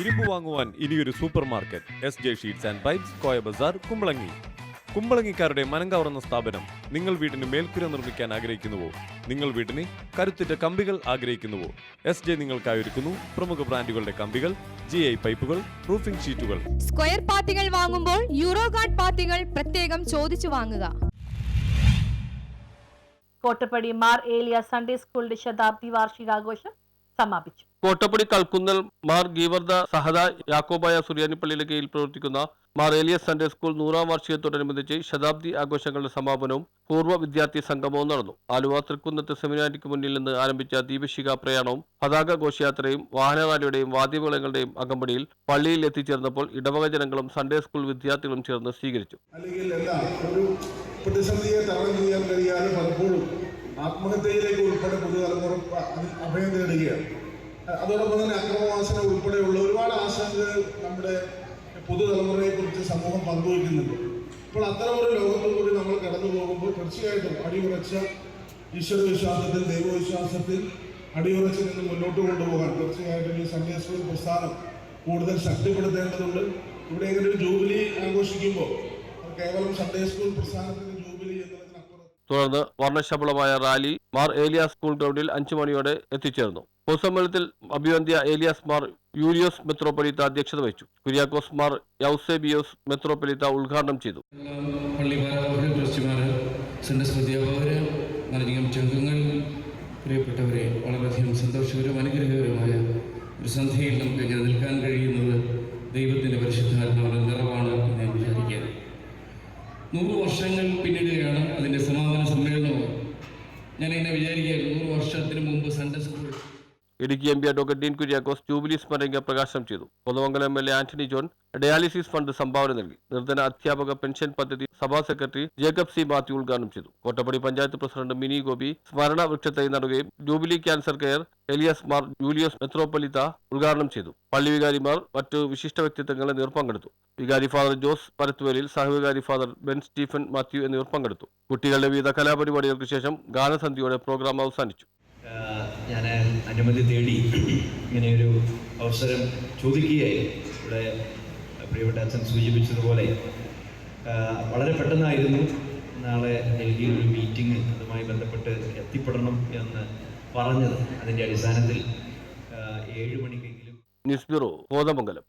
ഇരുമ്പ് വാങ്ങുവാൻ ഇനിയൊരു super market S J sheets and pipes Koya Bazar Kumbalangi. കുമ്പളങ്ങിക്കാരുടെ മനം കവർന്ന സ്ഥാപനം നിങ്ങൾ വീടിന് മേൽക്കുര നിർമ്മിക്കാൻ ആഗ്രഹിക്കുന്നുവോ? നിങ്ങൾ വീടിന് കരുത്തുറ്റ കമ്പികൾ ആഗ്രഹിക്കുന്നുവോ? എസ് ജെ നിങ്ങൾക്കായി ഒരുക്കുന്നു പ്രമുഖ ബ്രാൻഡുകളുടെ കമ്പികൾ ജി ഐ പൈപ്പുകൾ റൂഫിംഗ് ഷീറ്റുകൾ. സ്ക്വയർ പാത്തികൾ വാങ്ങുമ്പോൾ യൂറോ ഗാർഡ് പാത്തികൾ പ്രത്യേകം ചോദിച്ചു വാങ്ങുക. കോട്ടപ്പടി മാർ ഏലിയ സൺഡേ സ്കൂളിന്റെ ശതാബ്ദി വാർഷികാഘോഷം സമാപിച്ചു. കോട്ടപ്പടി കൽക്കുന്നൽ മാർ ഗീവർദ സഹദ യാക്കോബായ സുറിയാനിപ്പള്ളിയിലെ കീഴിൽ പ്രവർത്തിക്കുന്ന മാർ ഏലിയസ് സൺഡേ സ്കൂൾ നൂറാം വാർഷികത്തോടനുബന്ധിച്ച് ശതാബ്ദി ആഘോഷങ്ങളുടെ സമാപനവും പൂർവ വിദ്യാർത്ഥി സംഗമവും നടന്നു. ആലുവ തൃക്കുന്നത്ത് സെമിനാരിക്ക് മുന്നിൽ നിന്ന് ആരംഭിച്ച ദീപശിഖ പ്രയാണവും പതാക ഘോഷയാത്രയും വാഹനറാലിയുടെയും വാദ്യമേളങ്ങളുടെയും അകമ്പടിയിൽ പള്ളിയിൽ എത്തിച്ചേർന്നപ്പോൾ ഇടവക ജനങ്ങളും സൺഡേ സ്കൂൾ വിദ്യാർത്ഥികളും ചേർന്ന് സ്വീകരിച്ചു. അല്ലെങ്കിൽ എന്താ ഒരു പ്രതിസന്ധിയെ തരണം ചെയ്യാൻ കഴിയാതെ പലപ്പോഴും ആത്മഹത്യയിലേക്ക് ഉൾപ്പെടെ പുതുതലമുറ അഭയം തേടുകയാണ് അതോടൊപ്പം തന്നെ അക്രമവാസന ഉൾപ്പെടെയുള്ള ഒരുപാട് ആശങ്കകൾ നമ്മുടെ പുതുതലമുറയെ കുറിച്ച് സമൂഹം പങ്കുവയ്ക്കുന്നുണ്ട്. അപ്പോൾ അത്തരമൊരു ലോകത്തിൽ കൂടി നമ്മൾ കടന്നു പോകുമ്പോൾ തീർച്ചയായിട്ടും അടിയുറച്ച ഈശ്വരവിശ്വാസത്തിൽ ദൈവവിശ്വാസത്തിൽ അടിയുറച്ച് നിന്ന് മുന്നോട്ട് കൊണ്ടുപോകാൻ തീർച്ചയായിട്ടും ഈ സ്കൂൾ പ്രസ്ഥാനം കൂടുതൽ ശക്തിപ്പെടുത്തേണ്ടതുണ്ട്. ഇവിടെ ഇങ്ങനെ ഒരു ജൂബിലി ആഘോഷിക്കുമ്പോൾ കേവലം സൺഡേ സ്കൂൾ എന്നതിനപ്പുറം തുടർന്ന് വർണശബളമായ റാലി മാർ ഏലിയാസ് സ്കൂൾ ഗ്രൗണ്ടിൽ അഞ്ചു മണിയോടെ എത്തിച്ചേർന്നു. പൊതുസമ്മേളനത്തിൽ അഭിവന്ധ്യ ഏലിയാസ് മാർ യൂലിയോസ് മെത്രോപൊലീത്ത അധ്യക്ഷത വഹിച്ചു. കുര്യാക്കോസ് മാർ യൗസേബിയോസ് മെത്രോപൊലീത്ത ഉദ്ഘാടനം ചെയ്തു. പ്രിയപ്പെട്ടവരെ വളരെയധികം സന്തോഷകരവും അനുഗ്രഹകരമായ ഒരു സന്ധ്യയിൽ നമുക്ക് ഇങ്ങനെ നിൽക്കാൻ കഴിയുന്നത് ദൈവത്തിന്റെ പരിശുദ്ധാത്മാവിന്റെ നിറവാണ്. നൂറ് വർഷങ്ങൾ പിന്നിടുകയാണ് അതിന്റെ സമാപന സമ്മേളനവും ഞാൻ ഇങ്ങനെ വിചാരിക്കുകയായിരുന്നു നൂറ് വർഷത്തിന് മുമ്പ് Sunday school Idukki M P advocate Dean Kuriakose jubilee സ്മരണിക പ്രകാശനം ചെയ്തു. Pothumangalam M L A Antony John dialysis fund സംഭാവന നൽകി. നിർധന അധ്യാപക പെൻഷൻ പദ്ധതി സഭാ സെക്രട്ടറി ജേക്കബ് സി മാത്യു ഉദ്ഘാടനം ചെയ്തു. കോട്ടപ്പടി പഞ്ചായത്ത് പ്രസിഡന്റ് മിനി ഗോപി സ്മരണ വൃക്ഷത്തൈ നടുകയും jubilee cancer care Elias Mar Julius metropolitan ഉദ്ഘാടനം ചെയ്തു. പള്ളി വികാരിമാർ മറ്റു വിശിഷ്ട വ്യക്തിത്വങ്ങൾ നേർ പങ്കെടുത്തു. വികാരി ഫാദർ ജോസ് പരത്തുവേലിൽ സഹവികാരി ഫാദർ ബെൻ സ്റ്റീഫൻ മാത്യു എന്നിവർ പങ്കെടുത്തു. കുട്ടികളുടെ വിവിധ കലാപരിപാടികൾക്ക് ശേഷം ഗാനസന്ധ്യയോടെ പ്രോഗ്രാം അവസാനിച്ചു. ഞാൻ അനുമതി തേടി ഇങ്ങനെയൊരു അവസരം ചോദിക്കുകയായി ഇവിടെ പ്രിയപ്പെട്ട അച്ഛൻ സൂചിപ്പിച്ചതുപോലെ വളരെ പെട്ടെന്നായിരുന്നു നാളെ ഡൽഹിയിൽ ഒരു മീറ്റിംഗ് അതുമായി ബന്ധപ്പെട്ട് എത്തിപ്പെടണം എന്ന് പറഞ്ഞത്. അതിന്റെ അടിസ്ഥാനത്തിൽ ഏഴ് മണിക്കെങ്കിലും ന്യൂസ് ബ്യൂറോ കോതമംഗലം.